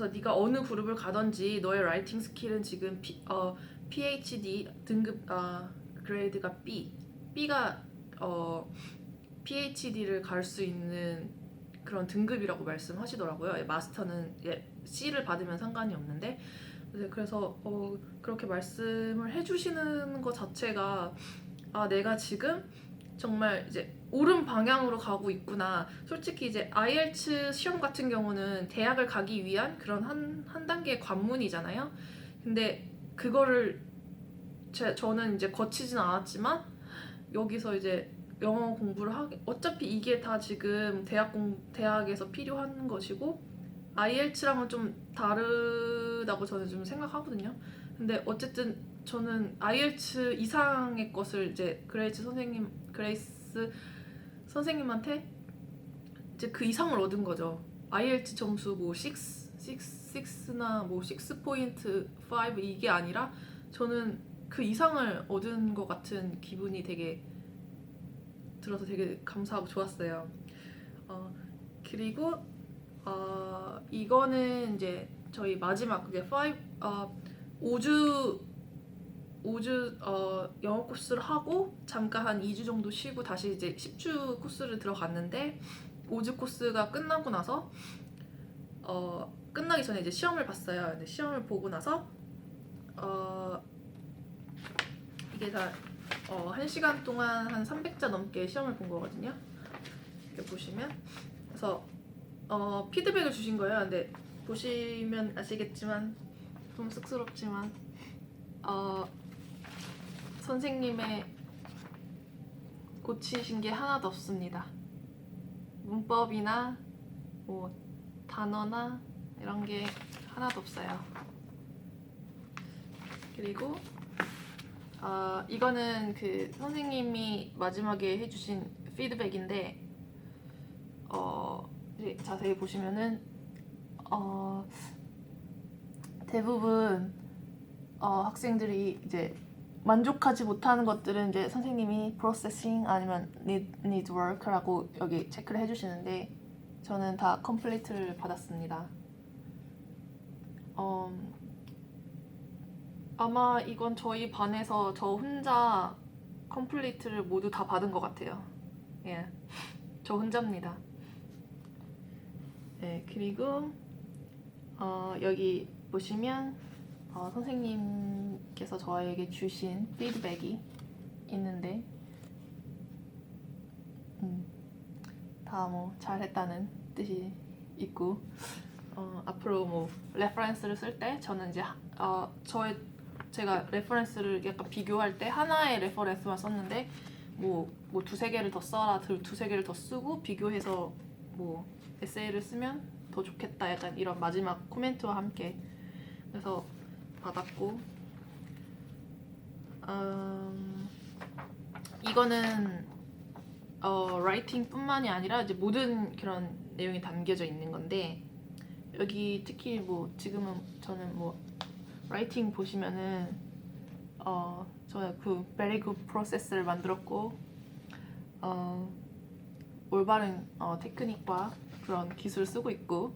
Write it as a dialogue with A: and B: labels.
A: 그래서 네가 어느 그룹을 가든지 너의 라이팅 스킬은 지금 P, 어, PhD 등급 아 그레이드가 B, B가 어 PhD를 갈 수 있는 그런 등급이라고 말씀하시더라고요. 예, 마스터는 예, C를 받으면 상관이 없는데 네, 그래서 어, 그렇게 말씀을 해주시는 것 자체가 아 내가 지금 정말 이제 옳은 방향으로 가고 있구나. 솔직히 이제 IELTS 시험 같은 경우는 대학을 가기 위한 그런 한, 한 단계의 관문이잖아요. 근데 그거를 제, 저는 이제 거치진 않았지만 여기서 이제 영어 공부를 하게 어차피 이게 다 지금 대학 공 대학에서 필요한 것이고 IELTS랑은 좀 다르다고 저는 좀 생각하거든요. 근데 어쨌든 저는 IELTS 이상의 것을 이제 그레이스 선생님 그레이스 선생님한테 이제 그 이상을 얻은 거죠. IELTS 점수 뭐 6, 6, 6나 뭐 6.5 이게 아니라 저는 그 이상을 얻은 것 같은 기분이 되게 들어서 되게 감사하고 좋았어요. 어, 그리고 어, 이거는 이제 저희 마지막 그게 5 어, 5주 5주 어, 영어 코스를 하고 잠깐 한 2주 정도 쉬고 다시 이제 10주 코스를 들어갔는데 5주 코스가 끝나고 나서 어, 끝나기 전에 이제 시험을 봤어요. 근데 시험을 보고 나서 어, 이게 다 어, 1시간 동안 한 300자 넘게 시험을 본 거거든요. 이렇게 보시면 그래서 어, 피드백을 주신 거예요. 근데 보시면 아시겠지만 좀 쑥스럽지만 어, 선생님의 고치신 게 하나도 없습니다. 문법이나 뭐 단어나 이런 게 하나도 없어요. 그리고 아 이거는 그 선생님이 마지막에 해주신 피드백인데 어 자세히 보시면은 어 대부분 어 학생들이 이제 만족하지 못하는 것들은 이제 선생님이 processing 아니면 need work라고 여기 체크를 해주시는데 저는 다 컴플리트를 받았습니다. 어, 아마 이건 저희 반에서 저 혼자 컴플리트를 모두 다 받은 것 같아요. 예, 저 혼자입니다. 네, 그리고 어, 여기 보시면 어, 선생님 께서 저에게 주신 피드백이 있는데 음, 다뭐 잘했다는 뜻이 있고 어, 앞으로 뭐 레퍼런스를 쓸 때 저는 이제 하- 어, 저의 제가 레퍼런스를 약간 비교할 때 하나의 레퍼런스만 썼는데 뭐, 뭐 두세 개를 더 써라 두- 두세 개를 더 쓰고 비교해서 뭐 에세이를 쓰면 더 좋겠다 약간 이런 마지막 코멘트와 함께. 그래서 받았고 음, 이거는 어, 라이팅뿐만이 아니라 이제 모든 그런 내용이 담겨져 있는 건데 여기 특히 뭐 지금은 저는 뭐 라이팅 보시면은 어, 저그 very good process를 만들었고 어, 올바른 어, 테크닉과 그런 기술을 쓰고 있고